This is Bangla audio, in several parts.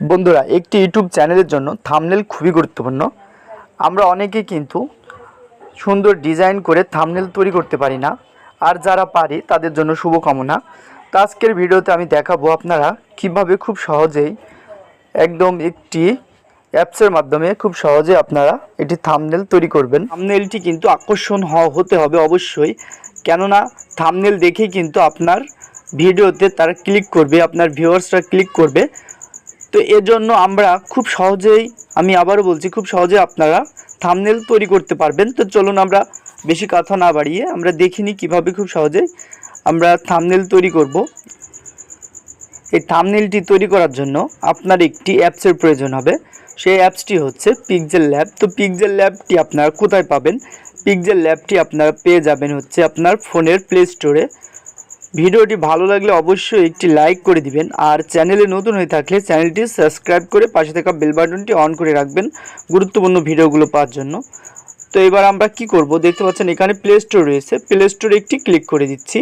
বন্ধুরা, একটি ইউটিউব চ্যানেলের জন্য থামনেল খুবই গুরুত্বপূর্ণ। আমরা অনেকেই কিন্তু সুন্দর ডিজাইন করে থামনেল তৈরি করতে পারি না। আর যারা পারি, তাদের জন্য শুভকামনা। তো আজকের ভিডিওতে আমি দেখাবো আপনারা কীভাবে খুব সহজেই একদম একটি অ্যাপসের মাধ্যমে খুব সহজে আপনারা এটি থামনেল তৈরি করবেন। থামনেলটি কিন্তু আকর্ষণ হতে হবে অবশ্যই। কেননা থামনেল দেখেই কিন্তু আপনার ভিডিওতে তারা ক্লিক করবে, আপনার ভিউয়ার্সরা ক্লিক করবে। তো এর জন্য আমরা খুব সহজেই, আমি আবারও বলছি খুব সহজে আপনারা থামনেল তৈরি করতে পারবেন। তো চলুন আমরা বেশি কথা না বাড়িয়ে আমরা দেখিনি কীভাবে খুব সহজে আমরা থামনেল তৈরি করব। এই থামনেলটি তৈরি করার জন্য আপনার একটি অ্যাপসের প্রয়োজন হবে। সেই অ্যাপসটি হচ্ছে পিকজেল ল্যাব তো পিকজেল ল্যাবটি আপনারা কোথায় পাবেন? পিকজেল ল্যাবটি আপনারা পেয়ে যাবেন হচ্ছে আপনার ফোনের প্লে স্টোরে ভিডিওটি ভালো লাগলে অবশ্যই একটি লাইক করে দিবেন, আর চ্যানেলে নতুন হয়ে থাকলে চ্যানেলটি সাবস্ক্রাইব করে পাশে থাকা বেল বাটনটি অন করে রাখবেন গুরুত্বপূর্ণ ভিডিওগুলো পাওয়ার জন্য। তো এবার আমরা কি করব? দেখতে পাচ্ছেন এখানে প্লে স্টোর রয়েছে। প্লে স্টোরে একটি ক্লিক করে দিচ্ছি।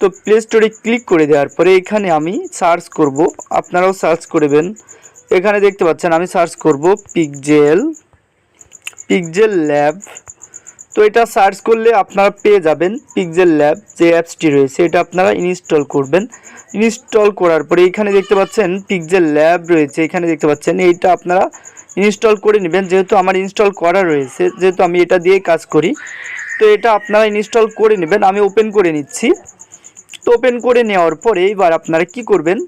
তো প্লে স্টোরে ক্লিক করে দেওয়ার পরে এখানে আমি সার্চ করব। আপনারাও সার্চ করবেন এখানে দেখতে পাচ্ছেন আমি সার্চ করব পিকজেল পিকজেল ল্যাব তো এটা সার্চ করলে আপনারা পেয়ে যাবেন পিকজেল ল্যাব যে অ্যাপসটি রয়েছে, এটা আপনারা ইনস্টল করবেন। ইনস্টল করার পরে এখানে দেখতে পাচ্ছেন পিকজেল ল্যাব রয়েছে, এখানে দেখতে পাচ্ছেন এইটা আপনারা ইনস্টল করে নেবেন। যেহেতু আমার ইনস্টল করা রয়েছে, যেহেতু আমি এটা দিয়ে কাজ করি, তো এটা আপনারা ইনস্টল করে নেবেন। আমি ওপেন করে নিচ্ছি। তো ওপেন করে নেওয়ার পরে এবার আপনারা কি করবেন?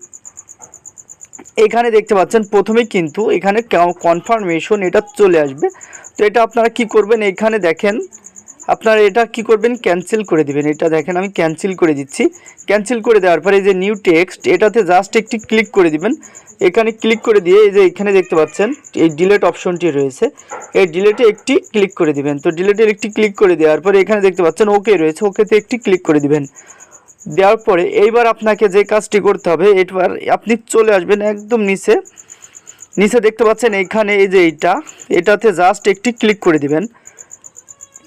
এখানে দেখতে পাচ্ছেন প্রথমে কিন্তু এখানে কনফার্মেশন এটা চলে আসবে। তো এটা আপনারা কি করবেন? এখানে দেখেন, আপনারা এটা কি করবেন? ক্যান্সেল করে দিবেন। এটা দেখেন, আমি ক্যান্সেল করে দিচ্ছি। ক্যান্সেল করে দেওয়ার পরে এই যে নিউ টেক্সট এটাতে জাস্ট একটি ক্লিক করে দিবেন। এখানে ক্লিক করে দিয়ে এই যে এখানে দেখতে পাচ্ছেন, এই ডিলেট অপশনটি রয়েছে। এই ডিলেটে একটি ক্লিক করে দিবেন। তো ডিলেটের একটি ক্লিক করে দেওয়ার পরে এখানে দেখতে পাচ্ছেন ওকে রয়েছে। ওকেতে একটি ক্লিক করে দিবেন। দেওয়ার পরে এইবার আপনাকে যে কাজটি করতে হবে, এবার আপনি চলে আসবেন একদম নিচে। নিচে দেখতে পাচ্ছেন এইখানে এই যে এইটা, এটাতে জাস্ট একটি ক্লিক করে দিবেন।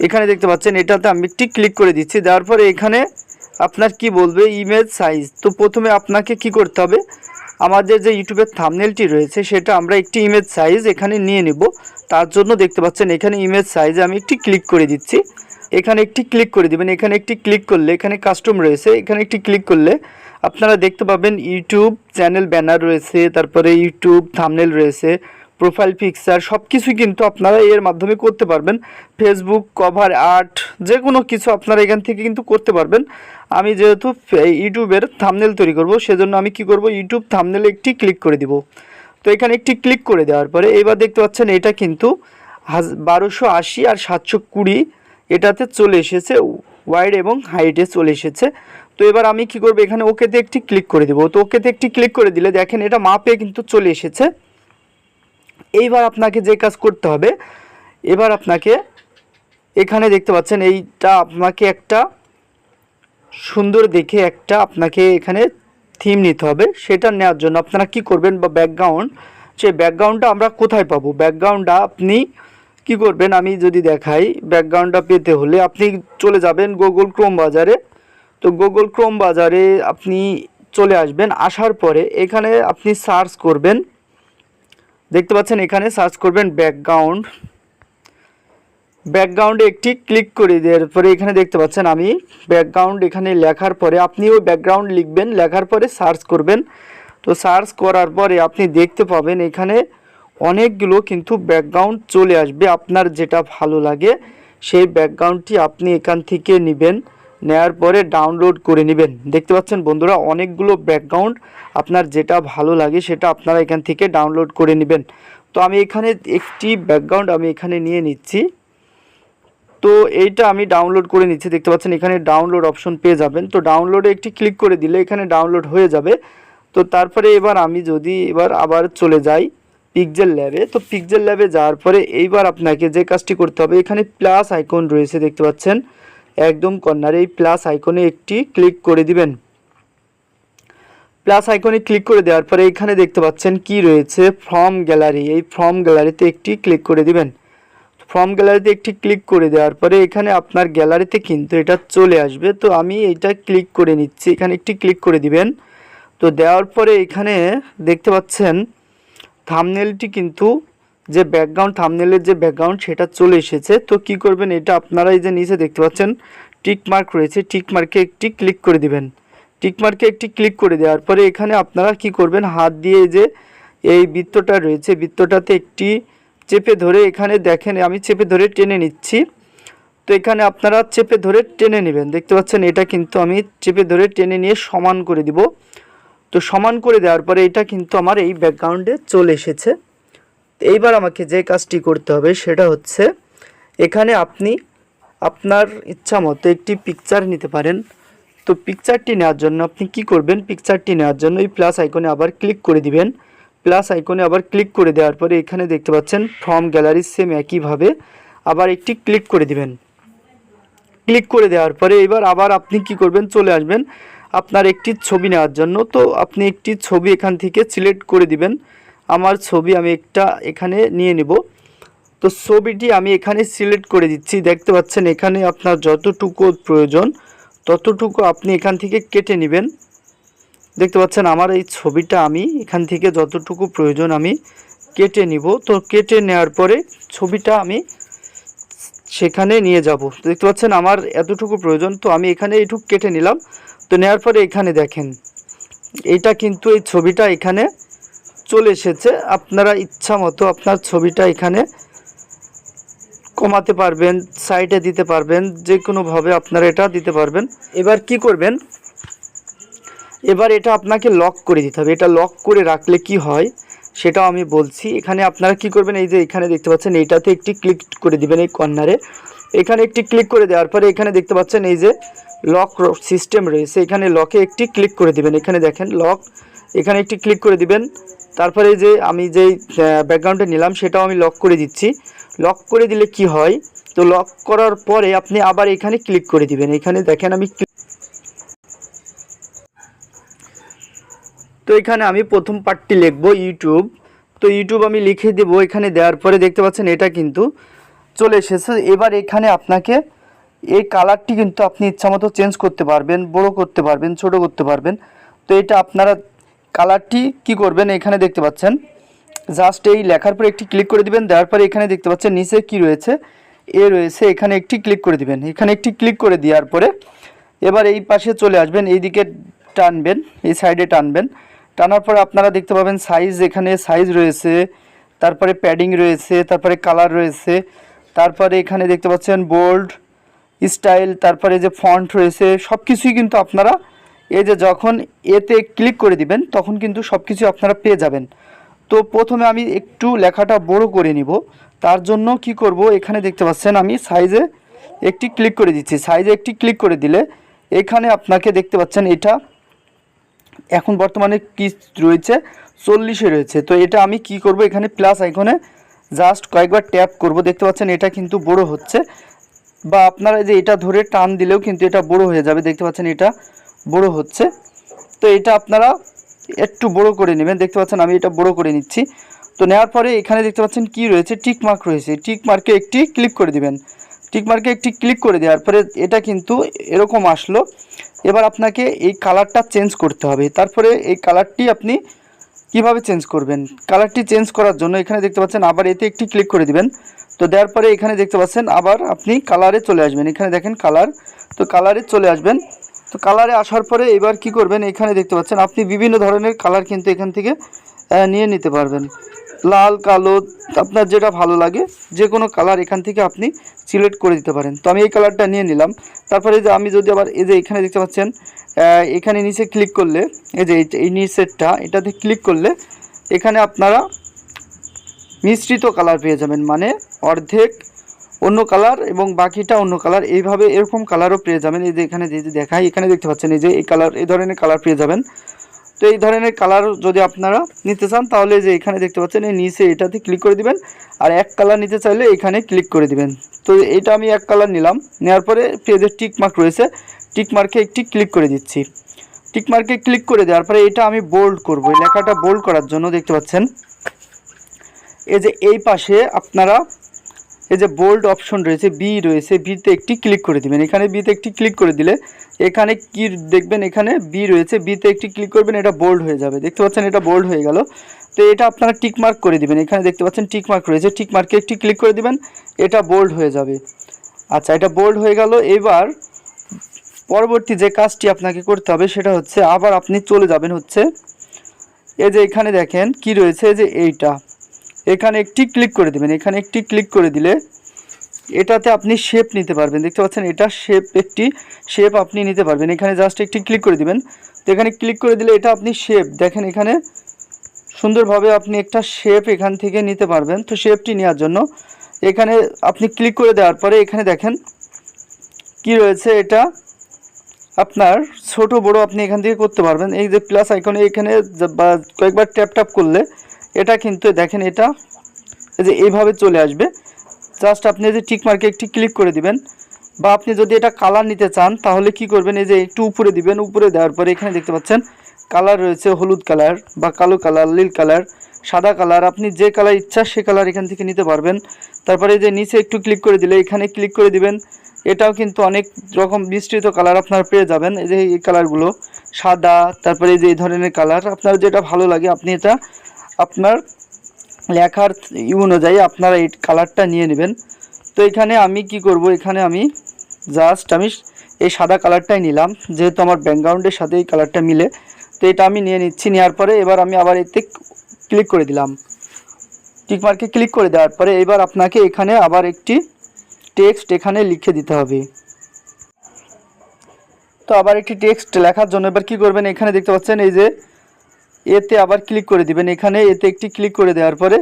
এখানে দেখতে পাচ্ছেন এটাতে আমি একটি ক্লিক করে দিচ্ছি। দেওয়ার পরে এখানে আপনার কি বলবে? ইমেজ সাইজ তো প্রথমে আপনাকে কি করতে হবে? আমাদের যে ইউটিউবের থামনেলটি রয়েছে, সেটা আমরা একটি ইমেজ সাইজ এখানে নিয়ে নেব। তার জন্য দেখতে পাচ্ছেন, এখানে ইমেজ সাইজে আমি একটি ক্লিক করে দিচ্ছি। এখানে একটি ক্লিক করে দিবেন, এখানে একটি ক্লিক করলে, এখানে কাস্টম রয়েছে, এখানে একটি ক্লিক করলে আপনারা দেখতে পাবেন ইউটিউব চ্যানেল ব্যানার রয়েছে, তারপরে ইউটিউব থামনেল রয়েছে প্রোফাইল পিকচার সব কিছুই কিন্তু আপনারা এর মাধ্যমে করতে পারবেন। ফেসবুক কভার আর্ট যে কোনো কিছু আপনারা এখান থেকে কিন্তু করতে পারবেন। আমি যেহেতু ইউটিউবের থামনেল তৈরি করব, সেজন্য আমি কি করব, ইউটিউব থামনেলে একটি ক্লিক করে দিব। তো এখানে একটি ক্লিক করে দেওয়ার পরে এবার দেখতে পাচ্ছেন এটা কিন্তু বারোশো আশি আর সাতশো কুড়ি এটাতে চলে এসেছে ওয়াইড এবং হাইটে চলে এসেছে। তো এবার আমি কি করব, এখানে ওকেতে একটি ক্লিক করে দেবো। তো ওকেতে একটি ক্লিক করে দিলে দেখেন এটা মাপে কিন্তু চলে এসেছে। এইবার আপনাকে যে কাজ করতে হবে, এবার আপনাকে এখানে দেখতে পাচ্ছেন এইটা আপনাকে একটা সুন্দর দেখে একটা আপনাকে এখানে থিম নিতে হবে। সেটা নেওয়ার জন্য আপনারা কি করবেন বা ব্যাকগ্রাউন্ড সেই ব্যাকগ্রাউন্ডটা আমরা কোথায় পাবো? ব্যাকগ্রাউন্ডটা আপনি কি করবেন? আমি যদি দেখাই ব্যাকগ্রাউন্ডটা পেতে হলে আপনি চলে যাবেন গুগল ক্রোম বাজারে। তো গুগল ক্রোম বাজারে আপনি চলে আসবেন, আসার পরে এখানে আপনি সার্চ করবেন দেখতে পাচ্ছেন, এখানে সার্চ করবেন ব্যাকগ্রাউন্ড ব্যাকগ্রাউন্ডে একটি ক্লিক করে দেওয়ার পরে এখানে দেখতে পাচ্ছেন আমি ব্যাকগ্রাউন্ড এখানে লেখার পরে আপনি ওই ব্যাকগ্রাউন্ড লিখবেন, লেখার পরে সার্চ করবেন। তো সার্চ করার পরে আপনি দেখতে পাবেন এখানে অনেকগুলো কিন্তু ব্যাকগ্রাউন্ড চলে আসবে। আপনার যেটা ভালো লাগে, সেই ব্যাকগ্রাউন্ডটি আপনি এখান থেকে নেবেন। নেয়ার পরে ডাউনলোড করে নেবেন। দেখতে পাচ্ছেন বন্ধুরা, অনেকগুলো ব্যাকগ্রাউন্ড আপনার যেটা ভালো লাগে সেটা আপনারা এখান থেকে ডাউনলোড করে নেবেন। তো আমি এখানে একটি ব্যাকগ্রাউন্ড আমি এখানে নিয়ে নিচ্ছি। তো এইটা আমি ডাউনলোড করে নিচ্ছি, দেখতে পাচ্ছেন এখানে ডাউনলোড অপশন পেয়ে যাবেন। তো ডাউনলোডে একটি ক্লিক করে দিলে এখানে ডাউনলোড হয়ে যাবে। তো তারপরে এবার আমি যদি এবার আবার চলে যাই পিকজেল ল্যাবে তো পিকজেল ল্যাবে যাওয়ার পরে এইবার আপনাকে যে কাজটি করতে হবে, এখানে প্লাস আইকন রয়েছে, দেখতে পাচ্ছেন। একদম কর্নারে এই প্লাস আইকনে একটি ক্লিক করে দিবেন। প্লাস আইকনে ক্লিক করে দেওয়ার পরে এখানে দেখতে পাচ্ছেন কি রয়েছে ফর্ম গ্যালারি এই ফর্ম গ্যালারিতে একটি ক্লিক করে দিবেন। ফর্ম গ্যালারিতে একটি ক্লিক করে দেওয়ার পরে এখানে আপনার গ্যালারিতে কিন্তু এটা চলে আসবে। তো আমি এটা ক্লিক করে নিচ্ছি। এখানে একটি ক্লিক করে দিবেন। তো দেওয়ার পরে এখানে দেখতে পাচ্ছেন থামনেলটি কিন্তু যে ব্যাকগ্রাউন্ড থামনেলের যে ব্যাকগ্রাউন্ড সেটা চলে এসেছে। তো কি করবেন, এটা আপনারা এই যে নিচে দেখতে পাচ্ছেন টিক মার্ক রয়েছে টিক মার্কে একটি ক্লিক করে দিবেন। টিক মার্কে একটি ক্লিক করে দেওয়ার পরে এখানে আপনারা কি করবেন, হাত দিয়ে যে এই বৃত্তটা রয়েছে, বৃত্তটাতে একটি চেপে ধরে এখানে দেখেন, আমি চেপে ধরে টেনে নিচ্ছি। তো এখানে আপনারা চেপে ধরে টেনে নেবেন। দেখতে পাচ্ছেন, এটা কিন্তু আমি চেপে ধরে টেনে নিয়ে সমান করে দিব। তো সমান করে দেওয়ার পরে এটা কিন্তু আমার এই ব্যাকগ্রাউন্ডে চলে এসেছে। এইবার আমাকে যে কাজটি করতে হবে সেটা হচ্ছে, এখানে আপনি আপনার ইচ্ছা মতো একটি পিকচার নিতে পারেন। তো পিকচারটি নেওয়ার জন্য আপনি কি করবেন? পিকচারটি নেওয়ার জন্য এই প্লাস আইকনে আবার ক্লিক করে দিবেন। প্লাস আইকনে আবার ক্লিক করে দেওয়ার পরে এখানে দেখতে পাচ্ছেন ফ্রম গ্যালারি সেম একইভাবে আবার একটি ক্লিক করে দিবেন। ক্লিক করে দেওয়ার পরে এবার আবার আপনি কি করবেন? চলে আসবেন। আপনার একটি ছবি নেওয়ার জন্য। তো আপনি একটি ছবি এখান থেকে সিলেক্ট করে দিবেন। আমার ছবি আমি একটা এখানে নিয়ে নেব। তো ছবিটি আমি এখানে সিলেক্ট করে দিচ্ছি। দেখতে পাচ্ছেন এখানে আপনার যতটুকু প্রয়োজন, ততটুকু আপনি এখান থেকে কেটে নেবেন। দেখতে পাচ্ছেন আমার এই ছবিটা আমি এখান থেকে যতটুকু প্রয়োজন আমি কেটে নিব। তো কেটে নেওয়ার পরে ছবিটা আমি সেখানে নিয়ে যাব। দেখতে পাচ্ছেন আমার এতটুকু প্রয়োজন, তো আমি এখানে এইটুকু কেটে নিলাম। তো নেওয়ার পরে এখানে দেখেন এটা কিন্তু এই ছবিটা এখানে চলে এসেছে। আপনারা ইচ্ছা মতো আপনার ছবিটা এখানে কমাতে পারবেন, সাইডে দিতে পারবেন যে কোনোভাবে আপনারা এটা দিতে পারবেন। এবার কি করবেন? এবার এটা আপনাকে লক করে দিতে হবে। এটা লক করে রাখলে কি হয়, সেটাও আমি বলছি। এখানে আপনারা কি করবেন? এই যে এখানে দেখতে পাচ্ছেন, এইটাতে একটি ক্লিক করে দিবেন এই কর্নারে। এখানে একটি ক্লিক করে দেওয়ার পরে এখানে দেখতে পাচ্ছেন, এই যে লক সিস্টেম রয়েছে। এখানে লকে একটি ক্লিক করে দিবেন। এখানে দেখেন, লক। এখানে একটি ক্লিক করে দিবেন। তারপরে যে আমি যেই ব্যাকগ্রাউন্ডে নিলাম, সেটাও আমি লক করে দিচ্ছি। লক করে দিলে কি হয়? তো লক করার পরে আপনি আবার এখানে ক্লিক করে দিবেন। এখানে দেখেন আমি তো এখানে আমি প্রথম পার্টটি লিখব ইউটিউব তো ইউটিউব আমি লিখে দেবো এখানে দেওয়ার পরে, দেখতে পাচ্ছেন এটা কিন্তু চলে এসেছে। এবার এখানে আপনাকে এই কালারটি কিন্তু আপনি ইচ্ছামতো চেঞ্জ করতে পারবেন, বড় করতে পারবেন, ছোট করতে পারবেন। তো এটা আপনারা কালারটি কি করবেন এখানে দেখতে পাচ্ছেন? জাস্ট এই লেখার পরে একটি ক্লিক করে দিবেন, দেওয়ার পরে এখানে দেখতে পাচ্ছেন নিচে কি রয়েছে? এ রয়েছে, এখানে একটি ক্লিক করে দিবেন। এখানে একটি ক্লিক করে দেওয়ার পরে এবার এই পাশে চলে আসবেন এই দিকে টানবেন, এই সাইডে টানবেন। টানার পরে আপনারা দেখতে পাবেন সাইজ এখানে সাইজ রয়েছে, তারপরে প্যাডিং রয়েছে, তারপরে কালার রয়েছে, তারপরে এখানে দেখতে পাচ্ছেন বোল্ড স্টাইল তারপরে যে ফন্ট রয়েছে সব কিছুই কিন্তু আপনারা এই যে যখন এতে ক্লিক করে দিবেন, তখন কিন্তু সব কিছু আপনারা পেয়ে যাবেন। তো প্রথমে আমি একটু লেখাটা বড় করে নিব। তার জন্য কি করব? এখানে দেখতে পাচ্ছেন আমি সাইজে একটি ক্লিক করে দিচ্ছি। সাইজে একটি ক্লিক করে দিলে এখানে আপনাকে দেখতে পাচ্ছেন এটা এখন বর্তমানে কি রয়েছে, চল্লিশে রয়েছে। তো এটা আমি কি করব? এখানে প্লাস আইকনে জাস্ট কয়েকবার ট্যাপ করব। দেখতে পাচ্ছেন এটা কিন্তু বড় হচ্ছে। বা আপনারা যে এটা ধরে টান দিলেও কিন্তু এটা বড় হয়ে যাবে। দেখতে পাচ্ছেন এটা বড় হচ্ছে। তো এটা আপনারা একটু বড় করে নেবেন। দেখতে পাচ্ছেন আমি এটা বড় করে নিচ্ছি। তো নেওয়ার পরে এখানে দেখতে পাচ্ছেন কি রয়েছে? টিক মার্ক রয়েছে। টিক মার্কে একটি ক্লিক করে দিবেন। টিক মার্কে একটি ক্লিক করে দেওয়ার পরে এটা কিন্তু এরকম আসলো। এবার আপনাকে এই কালারটা চেঞ্জ করতে হবে। তারপরে এই কালারটি আপনি কীভাবে চেঞ্জ করবেন? কালারটি চেঞ্জ করার জন্য এখানে দেখতে পাচ্ছেন আবার এতে একটি ক্লিক করে দিবেন। তো দেওয়ার পরে এখানে দেখতে পাচ্ছেন আবার আপনি কালারে চলে আসবেন। এখানে দেখেন কালার। তো কালারে চলে আসবেন। তো কালারে আসার পরে এবার কি করবেন? এখানে দেখতে পাচ্ছেন, আপনি বিভিন্ন ধরনের কালার কিন্তু এখান থেকে নিয়ে নিতে পারবেন। লাল, কালো, আপনার যেটা ভালো লাগে যে কোনো কালার এখান থেকে আপনি সিলেক্ট করে দিতে পারেন। তো আমি এই কালারটা নিয়ে নিলাম। তারপরে যে আমি যদি আবার এই যে এখানে দেখতে পাচ্ছেন এখানে নিচে ক্লিক করলে, এই যে এই- নিচেরটা এটাতে ক্লিক করলে এখানে আপনারা মিশ্রিত কালার পেয়ে যাবেন। মানে অর্ধেক অন্য কালার এবং বাকিটা অন্য কালার। এইভাবে এরকম কালারও পেয়ে যাবেন। এই যে এখানে যে দেখায় এখানে দেখতে পাচ্ছেন, এই যে এই কালার, এই ধরনের কালার পেয়ে যাবেন। তো এই ধরনের কালার যদি আপনারা নিতে চান, তাহলে যে এখানে দেখতে পাচ্ছেন, এই নিচে এটাতে ক্লিক করে দিবেন। আর এক কালার নিতে চাইলে এখানে ক্লিক করে দিবেন। তো এটা আমি এক কালার নিলাম। নেওয়ার পরে পেজের টিক মার্ক রয়েছে। টিক মার্কে একটি ক্লিক করে দিচ্ছি। টিক মার্কে ক্লিক করে দেওয়ার পরে এটা আমি বোল্ড করব। এই লেখাটা বোল্ড করার জন্য দেখতে পাচ্ছেন। এই যে এই পাশে আপনারা এই যে বোল্ড অপশন রয়েছে বি রয়েছে বিতে একটি ক্লিক করে দিবেন। এখানে বিতে একটি ক্লিক করে দিলে এখানে কি দেখবেন, এখানে বি রয়েছে বিতে একটি ক্লিক করবেন, এটা বোল্ড হয়ে যাবে। দেখতে পাচ্ছেন, এটা বোল্ড হয়ে গেল। তো এটা আপনারা টিক মার্ক করে দিবেন। এখানে দেখতে পাচ্ছেন টিক মার্ক রয়েছে টিক মার্কে একটি ক্লিক করে দিবেন, এটা বোল্ড হয়ে যাবে। আচ্ছা এটা বোল্ড হয়ে গেল। এবার পরবর্তী যে কাজটি আপনাকে করতে হবে, সেটা হচ্ছে আবার আপনি চলে যাবেন হচ্ছে, এই যে এখানে দেখেন কি রয়েছে যে এইটা। এখানে একটি ক্লিক করে দিবেন। এখানে একটি ক্লিক করে দিলে এটাতে আপনি শেপ নিতে পারবেন। দেখতে পাচ্ছেন? এটা শেপ একটি শেপ আপনি নিতে পারবেন। এখানে জাস্ট একটি ক্লিক করে দিবেন। তো এখানে ক্লিক করে দিলে এটা আপনি শেপ দেখেন এখানে সুন্দরভাবে আপনি একটা শেপ এখান থেকে নিতে পারবেন। তো শেপটি নেওয়ার জন্য এখানে আপনি ক্লিক করে দেওয়ার পরে এখানে দেখেন কি রয়েছে? এটা আপনার ছোট বড় আপনি এখান থেকে করতে পারবেন। এই যে প্লাস আইকনে এখানে কয়েকবার ট্যাপ ট্যাপ করলে এটা কিন্তু দেখেন এটা, এই যে এইভাবে চলে আসবে। জাস্ট আপনি যে টিক মার্কে একটি ক্লিক করে দিবেন। বা আপনি যদি এটা কালার নিতে চান, তাহলে কি করবেন? এই যে একটু উপরে দিবেন। উপরে দেওয়ার পরে এখানে দেখতে পাচ্ছেন কালার রয়েছে হলুদ কালার বা কালো কালার নীল কালার সাদা কালার আপনি যে কালার ইচ্ছা সে কালার এখান থেকে নিতে পারবেন। তারপরে যে নিচে একটু ক্লিক করে দিলে এখানে ক্লিক করে দিবেন। এটাও কিন্তু অনেক রকম বিস্তৃত কালার আপনারা পেয়ে যাবেন। এই যে এই কালারগুলো সাদা, তারপরে যে এই ধরনের কালার আপনার যেটা ভালো লাগে, আপনি এটা আপনার লেখার ই অনুযায়ী আপনারা এই কালারটা নিয়ে নেবেন। তো এখানে আমি কি করব? এখানে আমি জাস্ট আমি এই সাদা কালারটাই নিলাম, যেহেতু আমার ব্যাকগ্রাউন্ডের সাথে এই কালারটা মিলে। তো এটা আমি নিয়ে নিচ্ছি নেওয়ার পরে এবার আমি আবার এতে ক্লিক করে দিলাম। টিক মার্কে ক্লিক করে দেওয়ার পরে এবার আপনাকে এখানে আবার একটি টেক্সট এখানে লিখে দিতে হবে। তো আবার একটি টেক্সট লেখার জন্য এবার কি করবেন? এখানে দেখতে পাচ্ছেন এই যে এতে আবার ক্লিক করে দিবেন। এখানে এতে একটি ক্লিক করে দেওয়ার পরে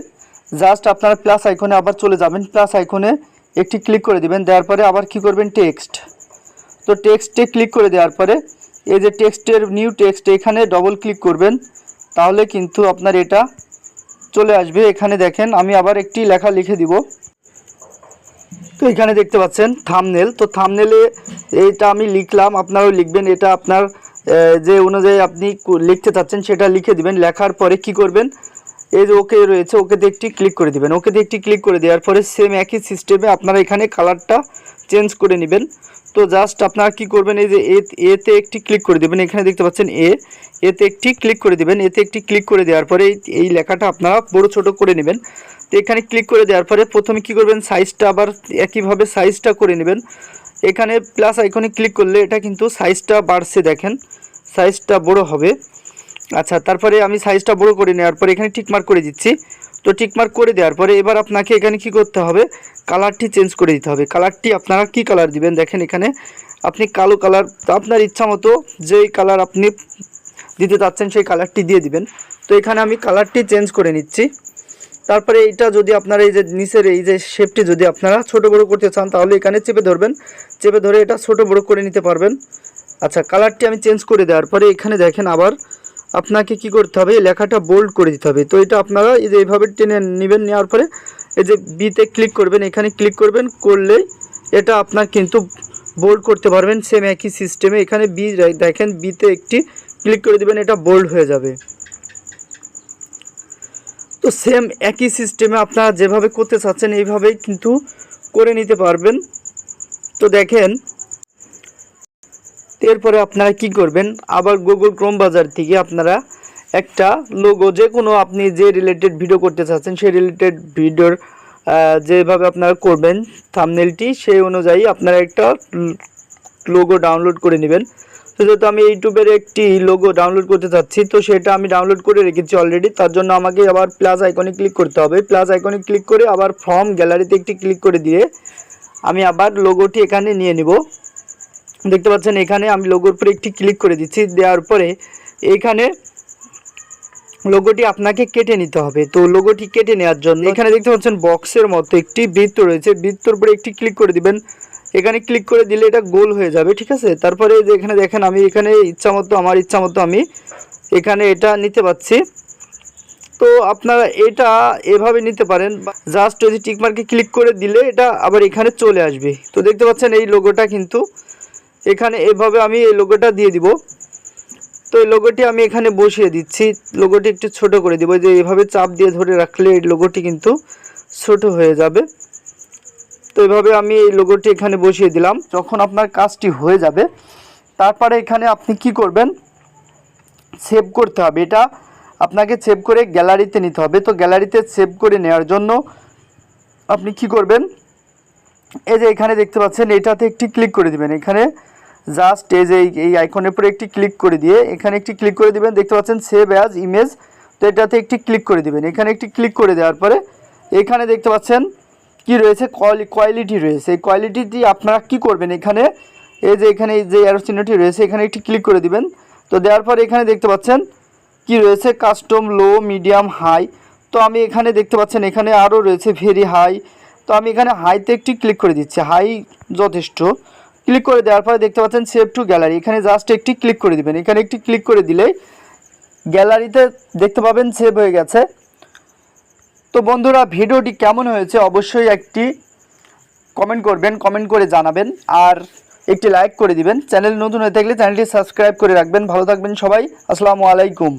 জাস্ট আপনারা প্লাস আইকনে আবার চলে যাবেন। প্লাস আইকনে একটি ক্লিক করে দিবেন। দেওয়ার পরে আবার কি করবেন? টেক্সট তো টেক্সটে ক্লিক করে দেওয়ার পরে এই যে টেক্সটের নিউ টেক্সট এখানে ডবল ক্লিক করবেন। তাহলে কিন্তু আপনার এটা চলে আসবে। এখানে দেখেন, আমি আবার একটি লেখা লিখে দিব। তো এখানে দেখতে পাচ্ছেন থামনেল তো থামনেলে এইটা আমি লিখলাম। আপনারাও লিখবেন। এটা আপনার যে অনুযায়ী আপনি লিখতে চাচ্ছেন, সেটা লিখে দিবেন। লেখার পরে কি করবেন? এই যে ওকে রয়েছে ওকেতে একটি ক্লিক করে দিবেন। ওকে ওকেতে একটি ক্লিক করে দেওয়ার পরে সেম একই সিস্টেমে আপনারা এখানে কালারটা চেঞ্জ করে নেবেন। তো জাস্ট আপনারা কি করবেন, এই যে এতে একটি ক্লিক করে দেবেন। এখানে দেখতে পাচ্ছেন এ এতে একটি ক্লিক করে দিবেন। এতে একটি ক্লিক করে দেওয়ার পরে এই লেখাটা আপনারা বড় ছোট করে নেবেন। তো এখানে ক্লিক করে দেওয়ার পরে প্রথমে কি করবেন? সাইজটা আবার একইভাবে সাইজটা করে নেবেন। এখানে প্লাস আইকনে ক্লিক করলে এটা কিন্তু সাইজটা বাড়ছে, দেখেন। সাইজটা বড় হবে। আচ্ছা তারপরে আমি সাইজটা বড় করে নেওয়ার পরে এখানে টিকমার্ক করে দিচ্ছি। তো টিকমার্ক করে দেওয়ার পরে এবার আপনাকে এখানে কি করতে হবে? কালারটি চেঞ্জ করে দিতে হবে। কালারটি আপনারা কি কালার দিবেন? দেখেন এখানে। আপনি কালো কালার আপনার ইচ্ছা মতো যেই কালার আপনি দিতে চাচ্ছেন, সেই কালারটি দিয়ে দিবেন। তো এখানে আমি কালারটি চেঞ্জ করে নিচ্ছি। তারপরে এইটা যদি আপনারা এই যে নিচের এই যে শেপটি যদি আপনারা ছোট বড় করতে চান, তাহলে এখানে চেপে ধরবেন। চেপে ধরে এটা ছোট বড় করে নিতে পারবেন। আচ্ছা কালারটি আমি চেঞ্জ করে দেওয়ার পরে এখানে দেখেন আবার আপনাকে কি করতে হবে লেখাটা বোল্ড করে দিতে হবে। তো এটা আপনারা এই যে এইভাবে টেনে নেবেন, নেওয়ার পরে এই যে বিতে ক্লিক করবেন, এখানে ক্লিক করবেন, করলেই এটা আপনার কিন্তু বোল্ড করতে পারবেন। সেম একই সিস্টেমে এখানে বি দেখেন বিতে একটি ক্লিক করে দেবেন, এটা বোল্ড হয়ে যাবে। তো সেম একই সিস্টেমে আপনারা যেভাবে করতে চাচ্ছেন, এইভাবেই কিন্তু করে নিতে পারবেন। তো দেখেন, এরপরে আপনারা কি করবেন? আবার গুগল ক্রোম বাজার থেকে আপনারা একটা লোগো যে কোনো আপনি যে রিলেটেড ভিডিও করতে চাচ্ছেন, সেই রিলেটেড ভিডিওর যেভাবে আপনারা করবেন থামনেলটি সেই অনুযায়ী আপনারা একটা লোগো ডাউনলোড করে নেবেন। যেহেতু আমি ইউটিউবের একটি লোগো ডাউনলোড করতে চাচ্ছি, তো সেটা আমি ডাউনলোড করে রেখেছি অলরেডি তার জন্য আমাকে আবার প্লাস আইকনে ক্লিক করতে হবে। প্লাস আইকনে ক্লিক করে আবার ফর্ম গ্যালারিতে একটি ক্লিক করে দিয়ে আমি আবার লোগোটি এখানে নিয়ে নিব। দেখতে পাচ্ছেন, এখানে আমি লোগোর উপরে একটি ক্লিক করে দিচ্ছি। দেওয়ার পরে এখানে লোগোটি আপনাকে কেটে নিতে হবে। তো লোগোটি কেটে নেওয়ার জন্য এখানে দেখতে পাচ্ছেন বক্সের মতো একটি বৃত্ত রয়েছে। বৃত্তর উপরে একটি ক্লিক করে দিবেন। এখানে ক্লিক করে দিলে এটা গোল হয়ে যাবে, ঠিক আছে? তারপরে যে এখানে দেখেন, আমি এখানে ইচ্ছা মতো, আমার ইচ্ছা মতো আমি এখানে এটা নিতে পাচ্ছি তো আপনারা এটা এভাবে নিতে পারেন জাস্ট ওই যে টিকমার্কে ক্লিক করে দিলে এটা আবার এখানে চলে আসবে। তো দেখতে পাচ্ছেন এই লোগোটা কিন্তু এখানে এভাবে আমি এই লোগোটা দিয়ে দিব। তো এই লোগোটি আমি এখানে বসিয়ে দিচ্ছি লোগোটি একটু ছোট করে দিব, যে এভাবে চাপ দিয়ে ধরে রাখলে এই লোগোটি কিন্তু ছোট হয়ে যাবে। তো এভাবে আমি এই লোগোটি এখানে বসিয়ে দিলাম। যখন আপনার কাজটি হয়ে যাবে, তারপরে এখানে আপনি কি করবেন? সেভ করতে হবে। এটা আপনাকে সেভ করে গ্যালারিতে নিতে হবে। তো গ্যালারিতে সেভ করে নেওয়ার জন্য আপনি কি করবেন? এই যে এখানে দেখতে পাচ্ছেন, এটাতে একটি ক্লিক করে দিবেন। এখানে জাস্ট এই যে এই- আইকনের উপরে একটি ক্লিক করে দিয়ে এখানে একটি ক্লিক করে দিবেন। দেখতে পাচ্ছেন সেভ অ্যাজ ইমেজ তো এটাতে একটি ক্লিক করে দিবেন। এখানে একটি ক্লিক করে দেওয়ার পরে এখানে দেখতে পাচ্ছেন কি রয়েছে? কোয়ালিটি রয়েছে। এই কোয়ালিটিটি আপনারা কি করবেন এখানে? এই যে এখানে যে অ্যারো চিহ্নটি রয়েছে, এখানে একটি ক্লিক করে দিবেন। তো দেওয়ার পর এখানে দেখতে পাচ্ছেন কি রয়েছে? কাস্টম লো মিডিয়াম হাই তো আমি এখানে দেখতে পাচ্ছেন, এখানে আরও রয়েছে ভেরি হাই তো আমি এখানে হাইতে একটি ক্লিক করে দিচ্ছি। হাই যথেষ্ট। ক্লিক করে দেওয়ার পরে দেখতে পাচ্ছেন সেভ টু গ্যালারি এখানে জাস্ট একটি ক্লিক করে দিবেন। এখানে একটি ক্লিক করে দিলেই গ্যালারিতে দেখতে পাবেন সেভ হয়ে গেছে। তো বন্ধুরা, ভিডিওটি কেমন হয়েছে অবশ্যই একটি কমেন্ট করবেন কমেন্ট করে জানাবেন, আর একটি লাইক করে দিবেন। চ্যানেল নতুন হয়ে থাকলে চ্যানেলটি সাবস্ক্রাইব করে রাখবেন। ভালো থাকবেন সবাই। আসসালামু আলাইকুম।